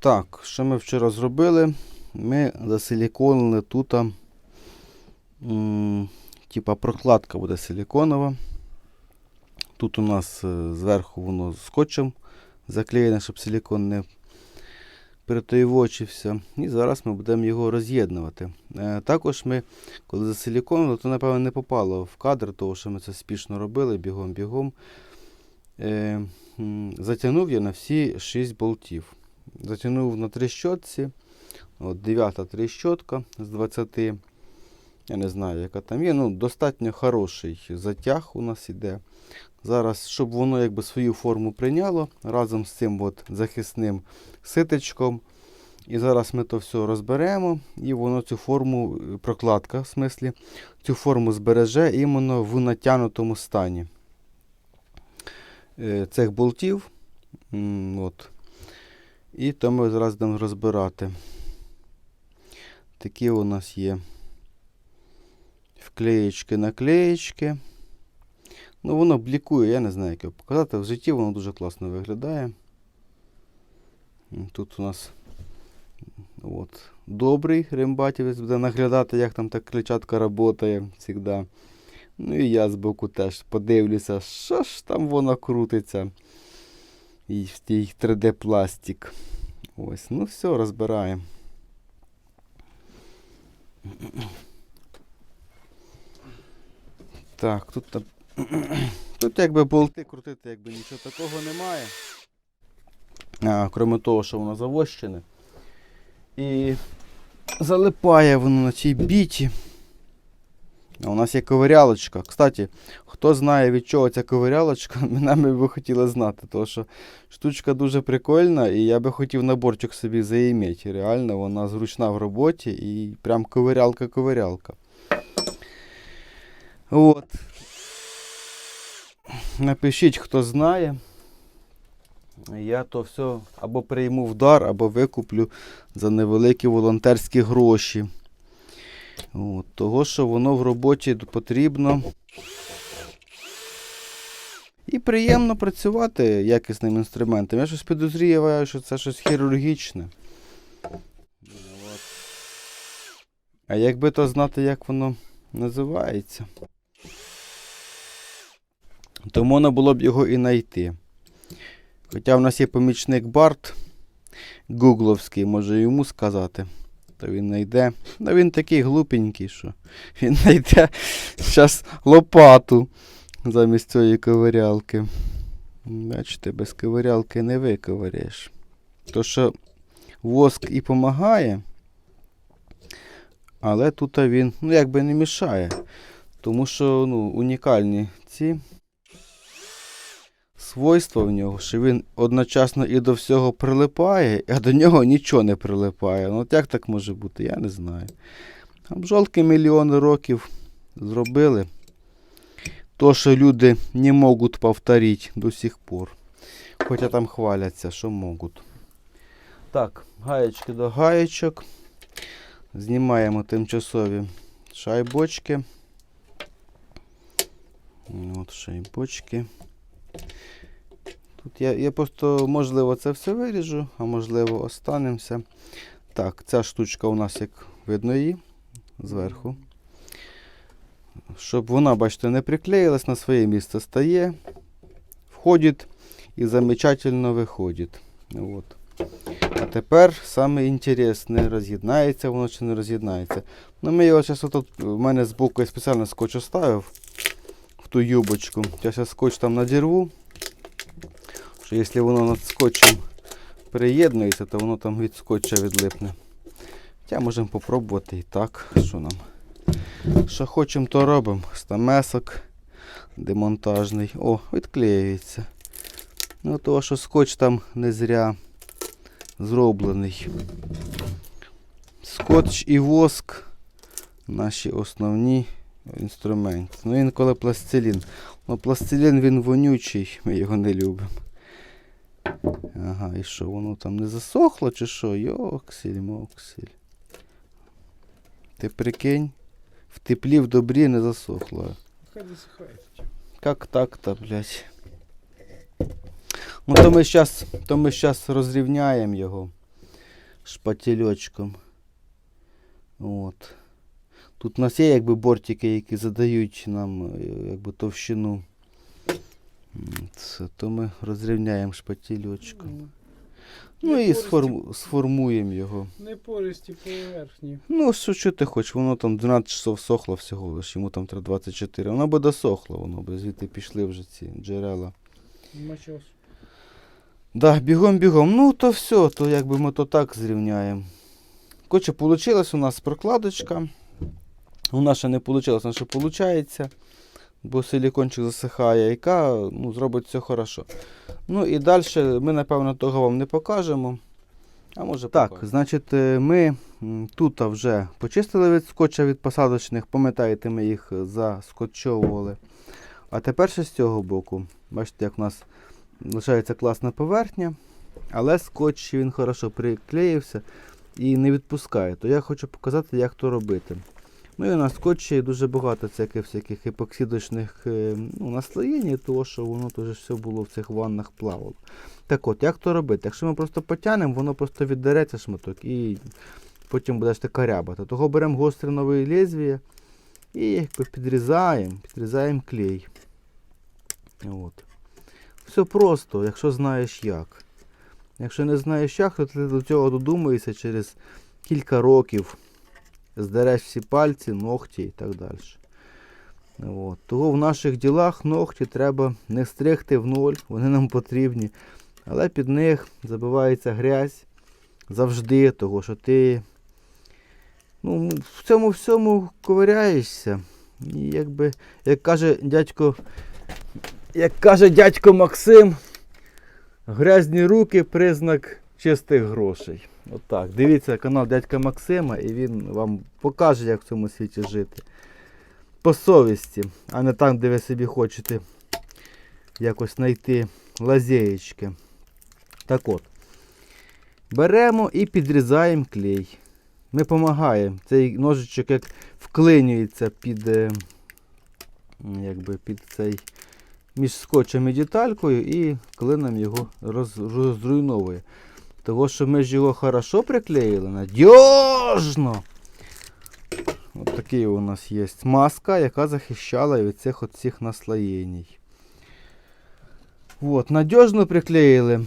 Так, що ми вчора зробили? Ми засиліконили тут. Типа прокладка буде силіконова. Тут у нас е, зверху воно скотчем заклеєне, щоб силікон не перетоївочився. І зараз ми будемо його роз'єднувати. Е, Також ми, коли засиліконили, то напевно не попало в кадр, тому що ми це спішно робили бігом-бігом. Е, Затягнув я на всі 6 болтів. Затягнув на тріщотці. От 9 тріщотка з 20. Я не знаю, яка там є. Ну, достатньо хороший затяг у нас іде. Зараз, щоб воно якби свою форму прийняло разом з цим от захисним ситечком. І зараз ми то все розберемо, і воно цю форму, прокладка в смислі, цю форму збереже іменно в натягнутому стані е, цих болтів. От. І то ми зараз будемо розбирати. Такі у нас є вклеєчки, наклеєчки. Ну, воно блікує, я не знаю, як його показати. В житті воно дуже класно виглядає. Тут у нас от, добрий рембатівець буде наглядати, як там та клетчатка працює завжди. Ну і я збоку теж подивлюся, що ж там воно крутиться. І в тій 3D пластик. Ось, ну все, розбираємо. Так, тут, та- тут якби болти крутити, якби нічого такого немає. А, крім того, що воно завощене. І залипає воно на цій біті. А у нас є ковирялочка. Кстати, хто знає від чого ця ковирялочка, нами би хотіли знати. Тому що штучка дуже прикольна, і я би хотів наборчик собі заїмати. Реально, вона зручна в роботі і прям ковирялка-ковирялка. От. Напишіть, хто знає. Я то все або прийму в дар, або викуплю за невеликі волонтерські гроші. От, того, що воно в роботі потрібно. І приємно працювати якісним інструментом. Я щось підозрюю, що це щось хірургічне. А якби то знати, як воно називається, то можна було б його і знайти. Хоча в нас є помічник Барт гугловський, може йому сказати. То він знайде. Ну він такий глупенький, що він знайде зараз лопату замість цієї ковирялки. Бачите, без ковирялки не виковиряєш. То що воск і допомагає, але тут він ну, якби не мішає. Тому що ну, унікальні ці свойства в нього, що він одночасно і до всього прилипає, а до нього нічого не прилипає. Ну от як так може бути, я не знаю. А бджолки мільйони років зробили. То, що люди не можуть повторити до сих пор. Хоча там хваляться, що можуть. Так, гаєчки до гаєчок. Знімаємо тимчасові шайбочки. От шайбочки. Тут я, я просто, можливо, це все виріжу, а можливо, останемося. Так, ця штучка у нас, як видно її, зверху. Щоб вона, бачите, не приклеїлась, на своє місце стає, входить і замечательно виходить. От. А тепер саме інтересне, роз'єднається воно чи не роз'єднається. Ну, ми його зараз отут, в мене збоку я спеціально скотч оставив в ту юбочку. Зараз я скотч там надірву. Що якщо воно над скотчем приєднується, то воно там від скотча відлипне. Хоча можемо попробувати і так. Що нам? Що хочемо, то робимо. Стамесок демонтажний. О, відклеюється. Ну, того, що скотч там не зря зроблений. Скотч і воск наші основні інструменти. Ну, інколи пластилін. Ну, пластилін він вонючий, ми його не любимо. Ага, і що, воно там не засохло чи що? Йоксель, моксель. Ти прикинь, в теплі, в добрі не засохло. Хай засихає. Как так-то, блядь? Ну то ми щас, то ми щас розрівняємо його. шпательочком. От. Тут у нас є якби бортики, які задають нам е, якби товщину. Це, то ми розрівняємо шпательочком. Ну і сформ, сформуємо його. Не пористі поверхні. Ну, що, що ти хочеш, воно там 12 часов сохло всього лиш, йому там треба 24. Воно би досохло, воно би звідти пішли вже ці джерела. Мачос. Да, бігом, бігом. Ну, то все, то якби ми то так зрівняємо. Коротше, вийшла у нас прокладочка. У нас ще не вийшло, ще виходить. Бо силікончик засихає, яка ну, зробить все хорошо. Ну і далі ми, напевно, того вам не покажемо. А може Так, покажемо. значить, е, ми тут вже почистили від скотча від посадочних, пам'ятаєте, ми їх заскотчовували. А тепер ще з цього боку. Бачите, як у нас лишається класна поверхня, але скотч він хорошо приклеївся і не відпускає. То я хочу показати, як то робити. Ну і на скотчі дуже багато всяких всяких епоксидочних е, ну, наслоєнь, того що воно теж все було в цих ваннах плавало. Так от, як то робити? Якщо ми просто потягнемо, воно просто віддереться шматок і потім буде така рябата. Того беремо гостре нове лезвіє і якби підрізаємо, підрізаємо клей. От. Все просто, якщо знаєш як. Якщо не знаєш як, то ти до цього додумаєшся через кілька років. Здереш всі пальці, ногті і так далі. От. Того в наших ділах ногті треба не стригти в ноль, вони нам потрібні. Але під них забивається грязь завжди, того що ти ну, в цьому всьому ковиряєшся. І якби, як каже дядько, як каже дядько Максим, грязні руки признак чистих грошей. Отак. Дивіться канал дядька Максима і він вам покаже, як в цьому світі жити. По совісті, а не там, де ви собі хочете якось знайти лазєєчки. Так от. Беремо і підрізаємо клей. Ми допомагаємо. Цей ножичок як вклинюється під, е, якби під цей між скотчем і деталькою і клином його роз, розруйновує. Того, що ми ж його хорошо приклеїли, надіжно. От такий у нас є маска, яка захищала від цих от наслоєнь. От, надіжно приклеїли.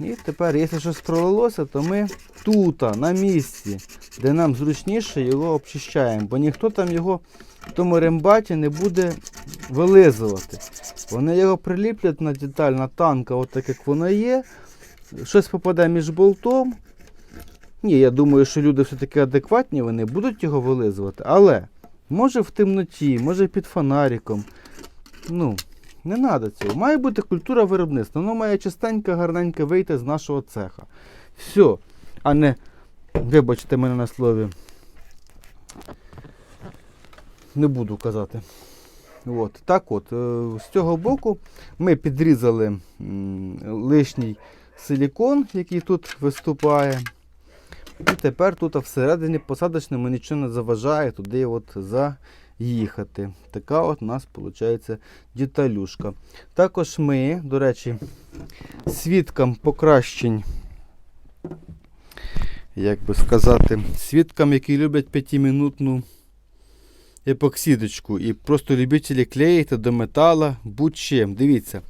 І тепер, якщо щось пролилося, то ми тут, на місці, де нам зручніше, його обчищаємо, бо ніхто там його в тому рембаті не буде вилизувати. Вони його приліплять на деталь, на танка, от так як воно є. Щось попаде між болтом. Ні, я думаю, що люди все-таки адекватні, вони будуть його вилизувати. Але може в темноті, може під фонариком. Ну, не треба цього. Має бути культура виробництва. Воно має частенько, гарненько вийти з нашого цеха. Все. А не, вибачте мене на слові. Не буду казати. От. Так от, е, з цього боку ми підрізали лишній силікон, який тут виступає. І тепер тут всередині посадочному нічого не заважає туди от заїхати. Така от у нас виходить деталюшка. Також ми, до речі, свідкам покращень, як би сказати, свідкам, які люблять п'ятимінутну епоксидочку і просто любителі клеїти до метала будь-чим. Дивіться.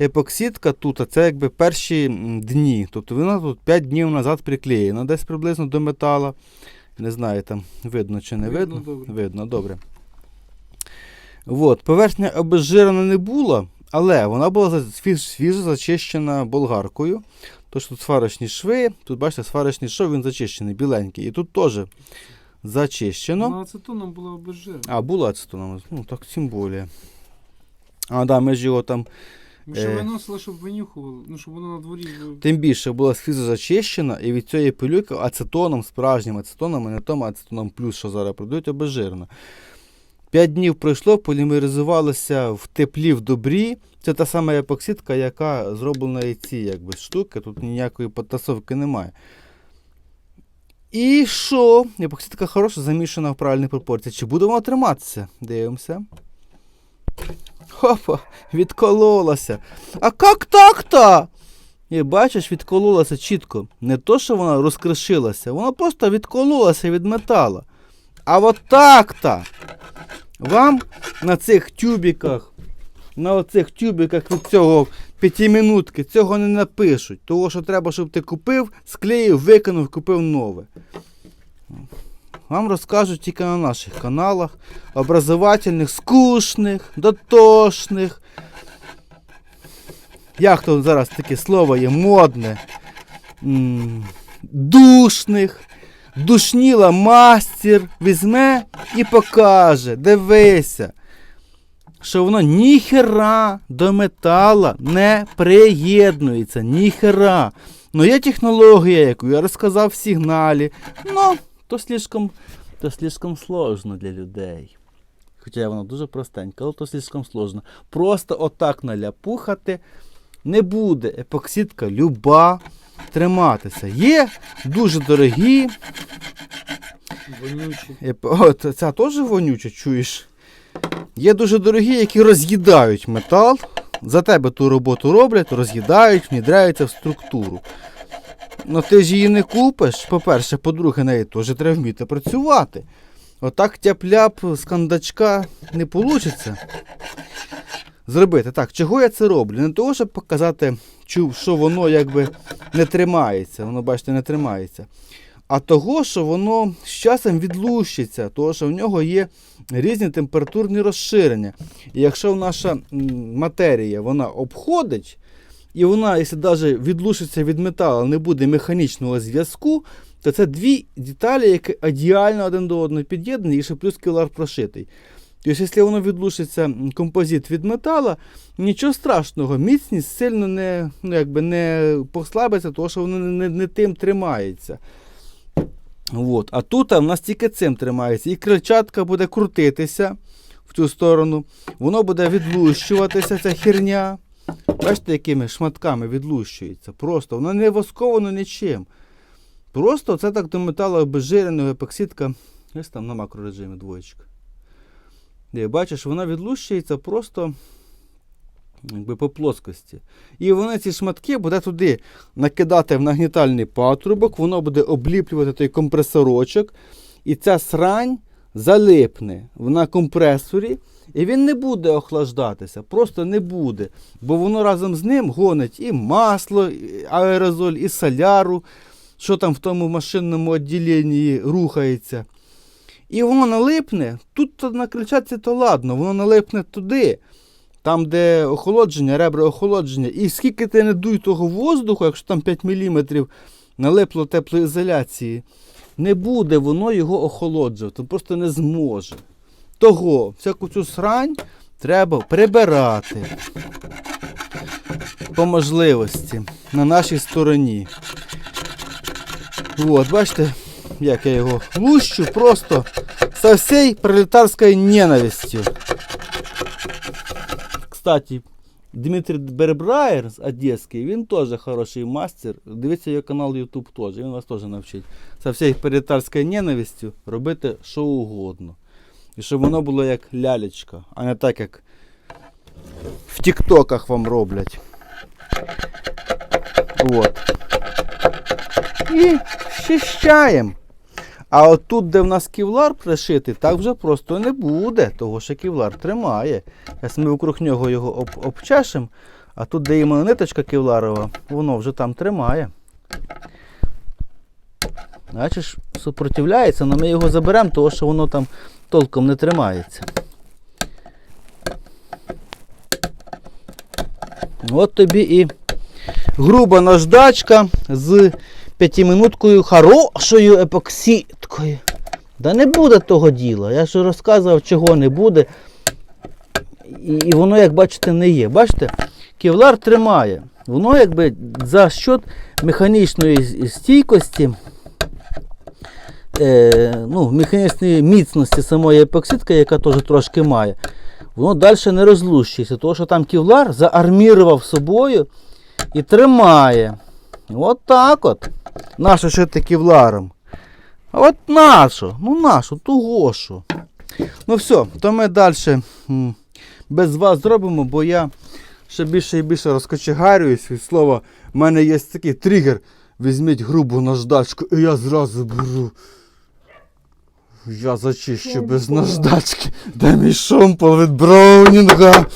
Епоксидка тут, а це якби перші дні. Тобто вона тут 5 днів назад приклеєна, десь приблизно до метала. Не знаю, там видно чи не видно. Видно добре. Видно, добре. От, поверхня обезжирена не була, але вона була свіжо зачищена болгаркою. Тож тут сварочні шви, тут бачите, сварочний шов, він зачищений, біленький. І тут теж зачищено. На ацетоном було обезжирено. А, була ацетоном. Ну, так тим більше. А, да, ми ж його там Ще е. виносили, щоб винюхували, ну щоб воно на дворі було. Тим більше була свіжо зачищена, і від цієї пилюки ацетоном, справжнім ацетоном, а не тому ацетоном плюс, що зараз продають, обезжирена. П'ять днів пройшло, полімеризувалося в теплі, в добрі. Це та сама епоксидка, яка зроблена і ці якби, штуки, тут ніякої підтасовки немає. І що? Епоксидка хороша, замішана в правильній пропорції. Чи буде вона триматися? Дивимося. Хопа, відкололася. А як так-то? І бачиш, відкололася чітко. Не то, що вона розкришилася, вона просто відкололася від метала. А от так-то вам на цих тюбіках, на оцих тюбіках від цього п'ятимінутки цього не напишуть. Того, що треба, щоб ти купив, склеїв, викинув, купив нове. Вам розкажуть тільки на наших каналах, образовательних, скучних, дотошних. Як то зараз таке слово є модне. Душних. Душніла мастер візьме і покаже. Дивися. Що воно ніхера до метала не приєднується. Ніхера. Ну є технологія, яку я розказав в сигналі. Ну, то слишком, то слишком сложно для людей. Хоча воно дуже простеньке, але то слишком сложно. Просто отак наляпухати не буде епоксидка люба триматися. Є дуже дорогі. Вонючі. еп- ця теж вонюча, чуєш? Є дуже дорогі, які роз'їдають метал. За тебе ту роботу роблять, роз'їдають, внідряються в структуру. Ну ти ж її не купиш. По-перше, по-друге, неї теж треба вміти працювати. Отак тяп-ляп з кандачка не вийде. Зробити. Так, чого я це роблю? Не того, щоб показати, що воно якби не тримається. Воно, бачите, не тримається. А того, що воно з часом відлущиться, того, що в нього є різні температурні розширення. І якщо наша матерія вона обходить, і вона, якщо навіть відлучиться від металу, не буде механічного зв'язку, то це дві деталі, які ідеально один до одного під'єднані, і ще плюс кілар прошитий. Тобто, якщо воно відлучиться композит від металу, нічого страшного, міцність сильно не, ну, якби не послабиться, тому що воно не, не тим тримається. От. А тут в нас тільки цим тримається. І крильчатка буде крутитися в цю сторону, воно буде відлущуватися, ця херня. Бачите, якими шматками відлущується. Просто воно не восковано нічим. Просто це так до металу обезжиреного епоксидка. Ось там на макрорежимі двоєчка. Де, бачиш, вона відлущується просто якби по плоскості. І вони ці шматки буде туди накидати в нагнітальний патрубок, воно буде обліплювати той компресорочок, і ця срань залипне на компресорі, і він не буде охлаждатися, просто не буде. Бо воно разом з ним гонить і масло, і аерозоль, і соляру, що там в тому машинному відділенні рухається. І воно налипне, тут на крильчатці то ладно, воно налипне туди, там, де охолодження, ребра охолодження. І скільки ти не дуй того воздуху, якщо там 5 мм налипло теплоізоляції, не буде воно його охолоджувати, просто не зможе. Того, всяку цю срань треба прибирати по можливості на нашій стороні. От, бачите, як я його лущу просто со всей пролетарською ненавистю. Кстати, Дмитрий Бербраєр з Одеський, він теж хороший мастер. Дивіться його канал YouTube теж, він вас теж навчить. Со всією пролетарською ненавистю робити що угодно. І щоб воно було як лялечка, а не так, як в тіктоках вам роблять. От. І щищаємо. А от тут, де в нас ківлар пришитий, так вже просто не буде, того що ківлар тримає. Якщо ми вокруг нього його об, обчешемо, а тут, де іменно ниточка кевларова, воно вже там тримає. Бачиш, супротивляється, але ми його заберемо, тому що воно там толком не тримається. От тобі і груба наждачка з п'ятиминуткою хорошою епоксидкою. Да не буде того діла. Я ж розказував, чого не буде. І, і воно, як бачите, не є. Бачите, кевлар тримає. Воно якби за счет механічної стійкості, е, ну, механічної міцності самої епоксидки, яка теж трошки має, воно далі не розлущується, тому що там кевлар заармірував собою і тримає. От так от. Нащо шити кевларом? А от нащо? Ну нащо, того що. Ну все, то ми далі без вас зробимо, бо я ще більше і більше розкочегарююсь від слова У мене є такий тригер. Візьміть грубу наждачку, і я зразу беру. Я зачищу без наждачки. Де мій шомпол від Браунінга?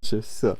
Чи все.